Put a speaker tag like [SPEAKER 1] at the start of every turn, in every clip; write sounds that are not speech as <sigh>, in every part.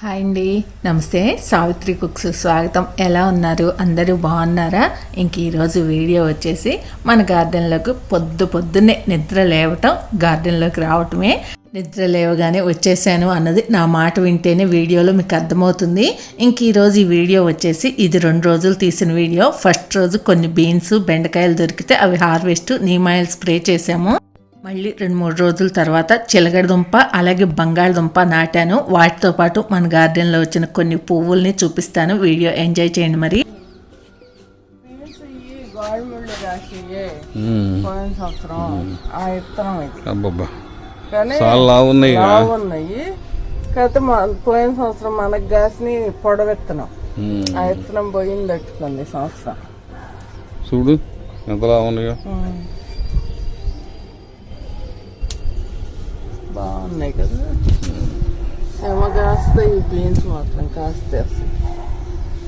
[SPEAKER 1] Hi అండి. నమస్తే. Savitri cooks స్వాగతం. ఎలా ఉన్నారు? అందరూ బాగున్నారా? ఇంక ఈరోజు వీడియో వచ్చేసి మన గార్డెన్లోకి పొద్దు పొద్దున్నే నిద్ర లేవటం గార్డెన్లోకి రావటమే. నిద్ర లేవగానే వచ్చేసాను అన్నది నా మాట వింటేనే వీడియోలో మీకు అర్థమవుతుంది. ఇంక ఈరోజు ఈ వీడియో వచ్చేసి ఇది రెండు రోజులు తీసిన వీడియో. ఫస్ట్ రోజు కొన్ని బీన్స్ బెండకాయలు దొరికితే అవి హార్వెస్ట్ నీమాయిల్ స్ప్రే చేసాము మళ్ళీ రెండు మూడు రోజుల తర్వాత చిలగడదుంప అలాగే బంగాళదుంప నాటాను. వాటితో పాటు మన గార్డెన్లో వచ్చిన కొన్ని పువ్వుల్ని చూపిస్తాను. వీడియో ఎంజాయ్ చేయండి మరి.
[SPEAKER 2] కాకపోతే మా పోయిన సంవత్సరం మనకు గాసిని పొడవెత్తనం. ఆ విత్తనం పోయింది పెట్టుకుంది సంవత్సరం.
[SPEAKER 3] చూడు ఎంత లావు ఉన్నాయో
[SPEAKER 2] బాగున్నాయి కదా. ఏమో కాస్తాయి బీన్స్ మాత్రం కాస్తేస్తాయి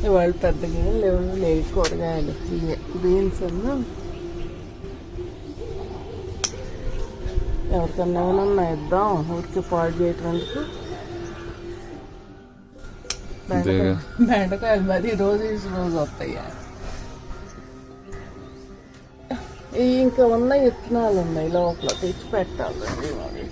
[SPEAKER 2] ఇవాళ పెద్దగా లేవు లేవు కూరగాయలు. ఇవే బీన్స్ అన్న. ఎవరికన్నా ఏమన్నా ఇద్దాం. ఊరికి పాడు చేయటానికి బెండకాయలు మరి రోజు రోజు వస్తాయి? ఇంకా ఉన్న విత్తనాలు ఉన్నాయి లోపల తెచ్చి పెట్టాలండి మరి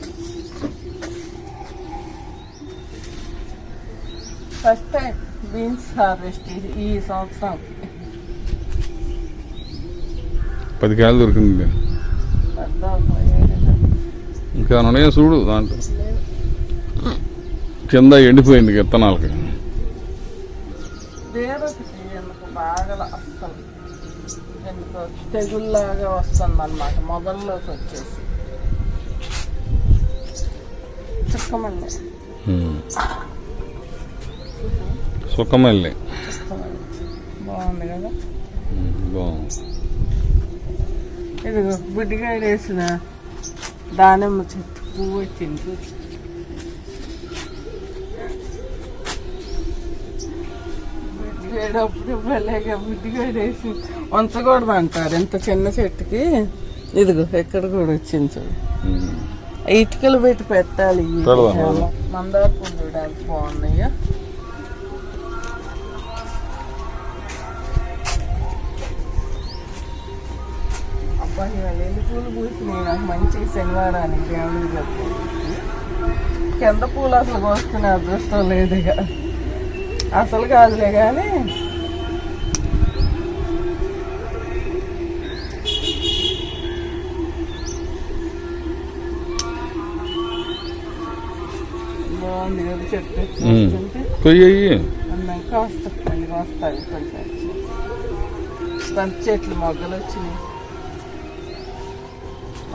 [SPEAKER 2] ఫస్ట్ టైం బీన్స్ హార్వెస్ట్ ఈ సంవత్సరం.
[SPEAKER 3] పది కాయలు దొరికింది ఇంకా. ఉన్నాయో చూడు దాంట్లో. కింద ఎండిపోయింది విత్తనాలకి.
[SPEAKER 2] తెగుల్లాగా వస్తుంది అనమాట మొదల్లోకి వచ్చేసి చుక్కమండి.
[SPEAKER 3] సుఖమల్లి
[SPEAKER 2] బాగుంది కదా?
[SPEAKER 3] బాగుంది.
[SPEAKER 2] ఇది బుడ్డిగా వేసిన దానిమ్మ చెట్టు పువ్వు వచ్చింది బుడ్డిగాడప్పుడు భలేగా బుడ్డిగా వేసి ఉంచకూడదు అంటారు ఇంత చిన్న చెట్టుకి ఇదిగో ఎక్కడ కూడా వచ్చింది చూడు. ఇటుకలు పెట్టి పెట్టాలి. మందార పూలు చూడడానికి బాగున్నాయా? అబ్బా ఇవాళ ఎన్ని పూలు పూసినాయి. నాకు మంచి శనివారానికి దేవుడికి చెప్పు. కింద పూలు అసలు కోసుకునే అదృష్టం లేదు ఇక. అసలు కాదులే కానీ బాగుంది కదా చెట్టు
[SPEAKER 3] కొయ్యి
[SPEAKER 2] కాస్త మళ్ళీ వస్తాయి కొంచెం చెట్లు మొగ్గలు వచ్చినాయి.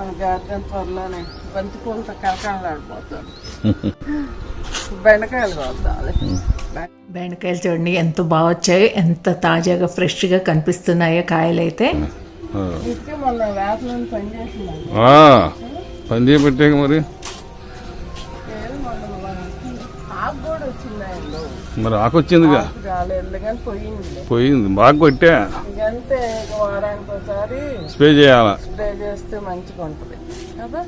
[SPEAKER 2] మన గార్డెన్ త్వరలోనే బంతి పూలతో కలకాలాడిపోతాను <laughs> బెండకాయలు కోద్దాలి
[SPEAKER 1] బెండకాయలు చూడండి ఎంత బాగా వచ్చాయో ఎంత తాజాగా ఫ్రెష్గా కనిపిస్తున్నాయో కాయలైతే.
[SPEAKER 2] పని
[SPEAKER 3] చేయబట్టాక మరి. మరి ఆకొచ్చిందిగా
[SPEAKER 2] పోయింది?
[SPEAKER 3] పోయింది. బాగా కొట్టా. స్ప్రే చేయాలా?
[SPEAKER 2] స్ప్రే చేస్తే మంచిగా ఉంటుంది. కదా.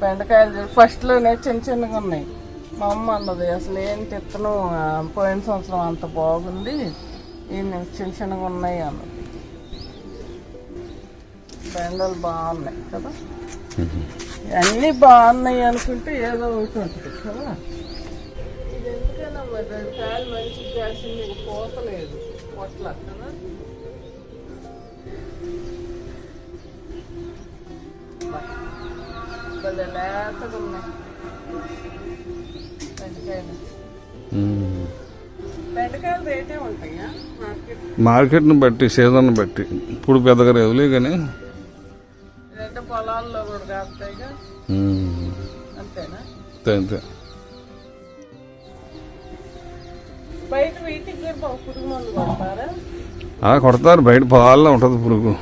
[SPEAKER 2] బెండకాయలు ఫస్ట్లోనే చిన్న చిన్నగా ఉన్నాయి. మా అమ్మ అన్నది అసలు ఏంటి ఇత్తనం ఆ, పోయిన సంవత్సరం అంత బాగుంది. ఈ చిన్న చిన్నగా ఉన్నాయి అన్నది. బెండలు బాగున్నాయి కదా? అన్నీ బాగున్నాయి అనుకుంటే ఏదో ఒకటి ఉంటుంది కదా? ఎందుకైనా మరి రెండు కాయలు మంచిగా కాసింది ఇక పోతలేదు పొట్ల. కదా భలే లేతగా ఉన్నాయి. బెండకాయలు.
[SPEAKER 3] ఉమ్.
[SPEAKER 2] బెండకాయలు రేటే ఉంటాయా మార్కెట్?
[SPEAKER 3] మార్కెట్ని బట్టి సీజన్ బట్టి. ఇప్పుడు పెద్దగా రేవులే కానీ.
[SPEAKER 2] రెండు పొలాల్లో కూడా కాస్తాయిగా. అంతేనా?
[SPEAKER 3] అంతే అంతే.
[SPEAKER 2] కొడతారా
[SPEAKER 3] బయట పొలాల్లో ఉంటుంది పురుగు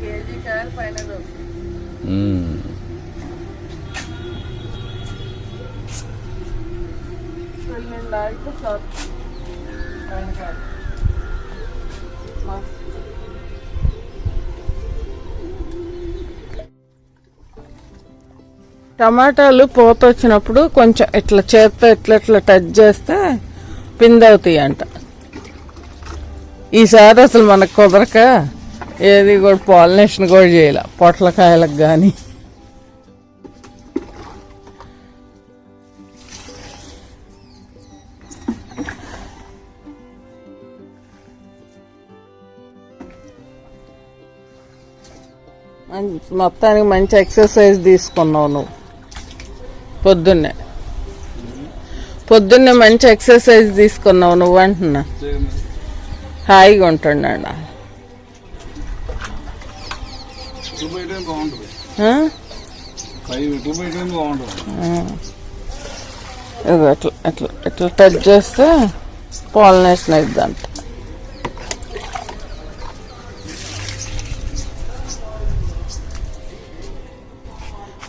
[SPEAKER 2] కేజీ కాయలు పైన దొరుకుతాయి. టమాటాలు పూత వచ్చినప్పుడు కొంచెం ఇట్లా చేత్తో ఇట్లా ఇట్లా టచ్ చేస్తే పిందవుతాయి అంట ఈసారి అసలు మనకు కుదరక ఏది కూడా పాలినేషన్ కూడా చేయాల పొట్లకాయలకు కానీ మొత్తానికి మంచి ఎక్సర్సైజ్ తీసుకున్నావు నువ్వు. పొద్దున్నే. పొద్దున్నే మంచి ఎక్సర్సైజ్ తీసుకున్నావు నువ్వు అంటున్నా హాయిగా ఉంటున్నాడు అట్లా అట్లా ఇట్లా టచ్ చేస్తే పాలినేషన్ అయిద్దంట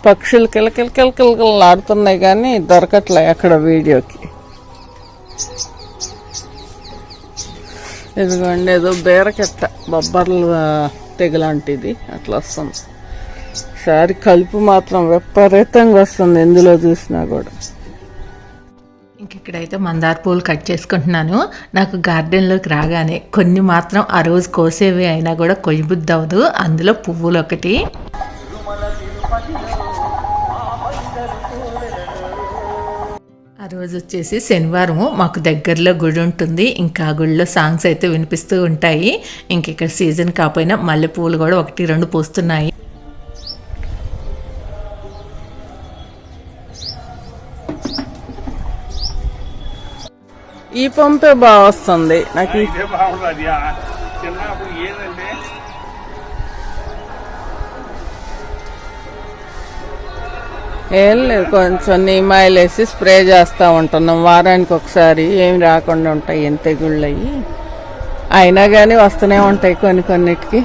[SPEAKER 2] పక్షులు కిలకిల కిలకిల ఆడుతున్నాయి కానీ దొరకట్లే అక్కడ వీడియోకి. ఇదిగోండి ఏదో బీరకెట్ట బొబ్బర్లు తెగలాంటిది అట్లా వస్తుంది. సారి కలుపు మాత్రం విపరీతంగా వస్తుంది ఎందులో చూసినా కూడా.
[SPEAKER 1] ఇంక ఇక్కడైతే మందార పూలు కట్ చేసుకుంటున్నాను. నాకు గార్డెన్లోకి రాగానే కొన్ని మాత్రం ఆ రోజు కోసేవి అయినా కూడా కొయ్యబుద్ధి అవ్వదు అందులో పువ్వులు ఒకటి. ఆ రోజు వచ్చేసి శనివారము మాకు దగ్గరలో గుడి ఉంటుంది. ఇంకా ఆ గుడిలో సాంగ్స్ అయితే వినిపిస్తూ ఉంటాయి. ఇంక ఇక్కడ సీజన్ కాకపోయినా మల్లె పువ్వులు కూడా ఒకటి రెండు పూస్తున్నాయి.
[SPEAKER 2] ఈ పంపే బాగా వస్తుంది. నాకు ఏం లేదు కొంచెం నీమాయిలు వేసి స్ప్రే చేస్తూ ఉంటున్నాం. వారానికి ఒకసారి ఏం రాకుండా ఉంటాయి ఎంత తెగుళ్ళు అయ్యి అయినా కానీ వస్తూనే ఉంటాయి కొన్ని కొన్నిటికి.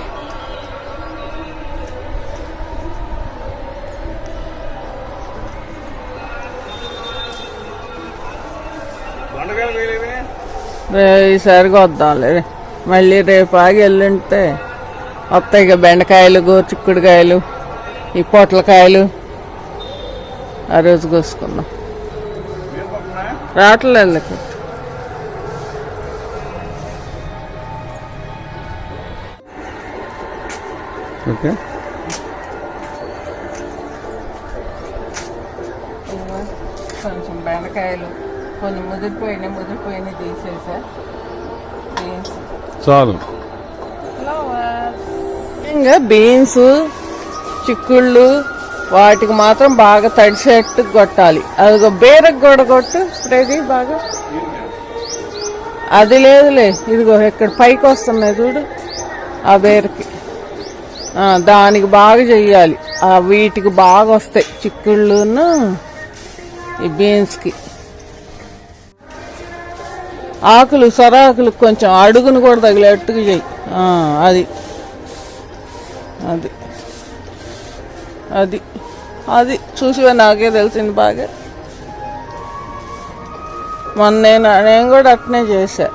[SPEAKER 3] దొండకాయలు వేయలేదే
[SPEAKER 2] రే- ఈసారిగా వద్దాంలే మళ్ళీ రేపు ఆగి ఎల్లుంటే వస్తాయి ఇక బెండకాయలు గోరుచిక్కుడుకాయలు ఈ పొట్లకాయలు. ఆ రోజు
[SPEAKER 3] పక్కన
[SPEAKER 2] రావట్లేదు.
[SPEAKER 3] ఓకే.
[SPEAKER 2] కొంచెం బెండకాయలు కొన్ని ముదిరిపోయినాయి ముదిరిపోయినాయి తీసేసా. బీన్స్
[SPEAKER 3] చాలు.
[SPEAKER 2] ఇంకా బీన్స్ చిక్కుళ్ళు వాటికి మాత్రం బాగా తడిసేట్టు కొట్టాలి. అది బేరకు కూడా కొట్టు స్ప్రేది బాగా. అది లేదులే ఇదిగో ఇక్కడ పైకి వస్తున్నాయి చూడు ఆ బేరకి. దానికి బాగా చెయ్యాలి. ఆ వీటికి బాగా వస్తాయి చిక్కుళ్ళును ఈ బీన్స్కి. ఆకులు సొరాకులు కొంచెం అడుగును కూడా తగిలేట్టుగా చెయ్యి. అది. అది. అది. అది చూసివే? నాకే తెలిసింది బాగా. మొన్న నేను నేను కూడా అట్నే చేశా.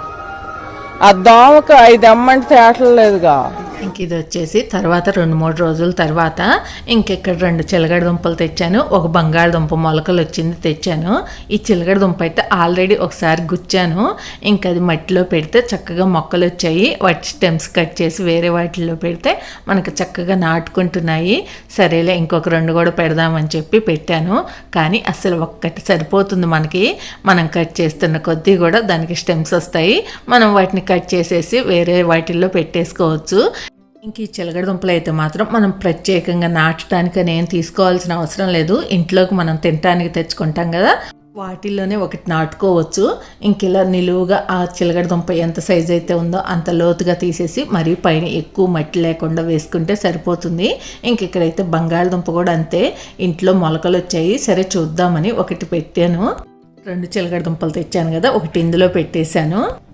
[SPEAKER 2] ఆ దోమకు ఐదు అమ్మంటే తేటలేదుగా
[SPEAKER 1] ఇంక ఇది వచ్చేసి తర్వాత రెండు మూడు రోజుల తర్వాత ఇంకెక్కడ రెండు చిలగడ దుంపలు తెచ్చాను. ఒక బంగాళదుంప మొలకలు వచ్చింది తెచ్చాను. ఈ చిలగడ దుంప అయితే ఆల్రెడీ ఒకసారి గుచ్చాను. ఇంకా అది మట్టిలో పెడితే చక్కగా మొక్కలు వచ్చాయి. వాటి స్టెమ్స్ కట్ చేసి వేరే వాటిల్లో పెడితే మనకు చక్కగా నాటుకుంటున్నాయి. సరేలే ఇంకొక రెండు కూడా పెడదామని చెప్పి పెట్టాను. కానీ అసలు ఒక్కటి సరిపోతుంది మనకి. మనం కట్ చేస్తున్న కొద్దీ కూడా దానికి స్టెమ్స్ వస్తాయి. మనం వాటిని కట్ చేసేసి వేరే వాటిల్లో పెట్టేసుకోవచ్చు. ఇంక ఈ చిలగడ దుంపలు అయితే మాత్రం మనం ప్రత్యేకంగా నాటడానికి నేను తీసుకోవాల్సిన అవసరం లేదు. ఇంట్లోకి మనం తినటానికి తెచ్చుకుంటాం కదా. వాటిల్లోనే ఒకటి నాటుకోవచ్చు. ఇంక ఇలా నిలువుగా ఆ చిలగడ దుంప ఎంత సైజ్ అయితే ఉందో అంత లోతుగా తీసేసి మరీ పైన ఎక్కువ మట్టి లేకుండా వేసుకుంటే సరిపోతుంది. ఇంక ఇక్కడైతే బంగాళదుంప కూడా అంతే. ఇంట్లో మొలకలు వచ్చాయి. సరే చూద్దామని ఒకటి పెట్టాను. రెండు చిలగడ దుంపలు తెచ్చాను కదా. ఒకటి ఇందులో పెట్టేశాను.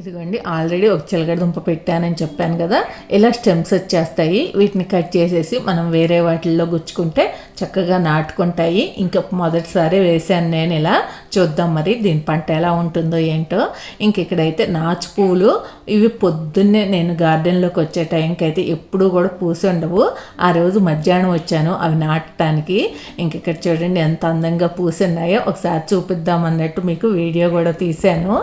[SPEAKER 1] ఇదిగోండి ఆల్రెడీ ఒక చిలకడ దుంప పెట్టానని చెప్పాను కదా. ఇలా స్టెమ్స్ వచ్చేస్తాయి. వీటిని కట్ చేసేసి మనం వేరే వాటిల్లో గుచ్చుకుంటే చక్కగా నాటుకుంటాయి. ఇంకా మొదటిసారి వేసాను నేను ఇలా. చూద్దాం మరి దీని పంట ఎలా ఉంటుందో ఏంటో. ఇంక ఇక్కడైతే నాచు పువ్వులు ఇవి పొద్దున్నే నేను గార్డెన్లోకి వచ్చే టైంకి అయితే ఎప్పుడూ కూడా పూసి ఉండవు. ఆ రోజు మధ్యాహ్నం వచ్చాను అవి నాటడానికి. ఇంక ఇక్కడ చూడండి ఎంత అందంగా పూసి ఉన్నాయో. ఒకసారి చూపిద్దాం అన్నట్టు మీకు వీడియో కూడా తీశాను.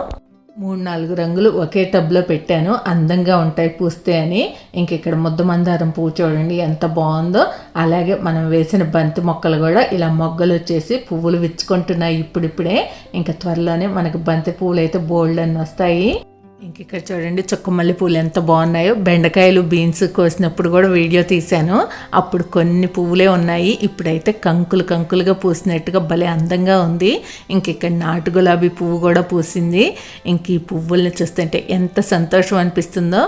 [SPEAKER 1] మూడు నాలుగు రంగులు ఒకే టబ్లో పెట్టాను. అందంగా ఉంటాయి పూస్తే అని. ఇంక ఇక్కడ ముద్ద మందారం పువ్వు చూడండి ఎంత బాగుందో. అలాగే మనం వేసిన బంతి మొక్కలు కూడా ఇలా మొగ్గలు వచ్చేసి పువ్వులు విచ్చుకుంటున్నాయి ఇప్పుడిప్పుడే. ఇంకా త్వరలోనే మనకు బంతి పువ్వులు అయితే బోల్డ్ అని వస్తాయి. ఇంక ఇక్కడ చూడండి చుక్కమల్లి పూలు ఎంత బాగున్నాయో. బెండకాయలు బీన్స్ కోసినప్పుడు కూడా వీడియో తీశాను. అప్పుడు కొన్ని పువ్వులే ఉన్నాయి. ఇప్పుడైతే కంకులు కంకులుగా పూసినట్టుగా భలే అందంగా ఉంది. ఇంక ఇక్కడ నాటు గులాబీ పువ్వు కూడా పూసింది. ఇంక ఈ పువ్వుల్ని చూస్తుంటే ఎంత సంతోషం అనిపిస్తుందో.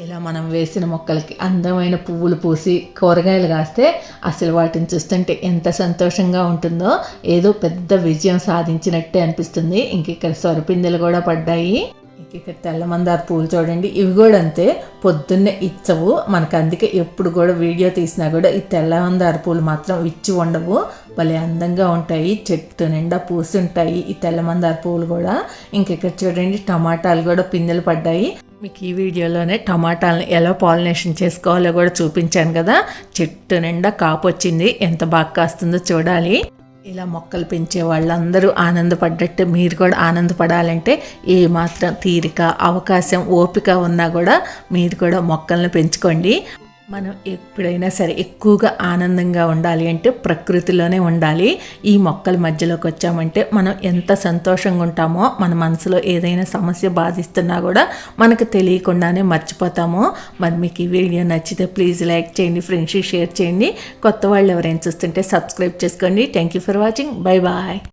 [SPEAKER 1] ఇలా మనం వేసిన మొక్కలకి అందమైన పువ్వులు పూసి కూరగాయలు కాస్తే అసలు వాటిని చూస్తుంటే ఎంత సంతోషంగా ఉంటుందో. ఏదో పెద్ద విజయం సాధించినట్టే అనిపిస్తుంది. ఇంక ఇక్కడ సొరపిందెలు కూడా పడ్డాయి. ఇక్కడ తెల్ల మందార పూలు చూడండి. ఇవి కూడా అంతే. పొద్దున్నే ఇచ్చవు. మనకు అందుకే ఎప్పుడు కూడా వీడియో తీసినా కూడా ఈ తెల్ల మందార పూలు మాత్రం ఇచ్చి ఉండవు. భలే అందంగా ఉంటాయి. చెట్టు నిండా పూసి ఉంటాయి ఈ తెల్ల మందార కూడా. ఇంక ఇక్కడ చూడండి టమాటాలు కూడా పిందెలు పడ్డాయి. మీకు ఈ వీడియోలోనే టమాటాలను ఎలా పాలినేషన్ చేసుకోవాలో కూడా చూపించాను కదా. చెట్టు నిండా కాపు వచ్చింది ఎంత బాగా కాస్తుందో చూడాలి. ఇలా మొక్కలు పెంచే వాళ్ళందరూ ఆనందపడ్డట్టు మీరు కూడా ఆనందపడాలంటే ఏ మాత్రం తీరిక అవకాశం ఓపిక ఉన్నా కూడా మీరు కూడా మొక్కలను పెంచుకోండి. మనం ఎప్పుడైనా సరే ఎక్కువగా ఆనందంగా ఉండాలి అంటే ప్రకృతిలోనే ఉండాలి. ఈ మొక్కల మధ్యలోకి వచ్చామంటే మనం ఎంత సంతోషంగా ఉంటామో మన మనసులో ఏదైనా సమస్య బాధిస్తున్నా కూడా మనకు తెలియకుండానే మర్చిపోతాము. మరి మీకు ఈ వీడియో నచ్చితే ప్లీజ్ లైక్ చేయండి ఫ్రెండ్షిప్ షేర్ చేయండి. కొత్త వాళ్ళు ఎవరైనా చూస్తుంటే సబ్స్క్రైబ్ చేసుకోండి. Thank you for watching bye bye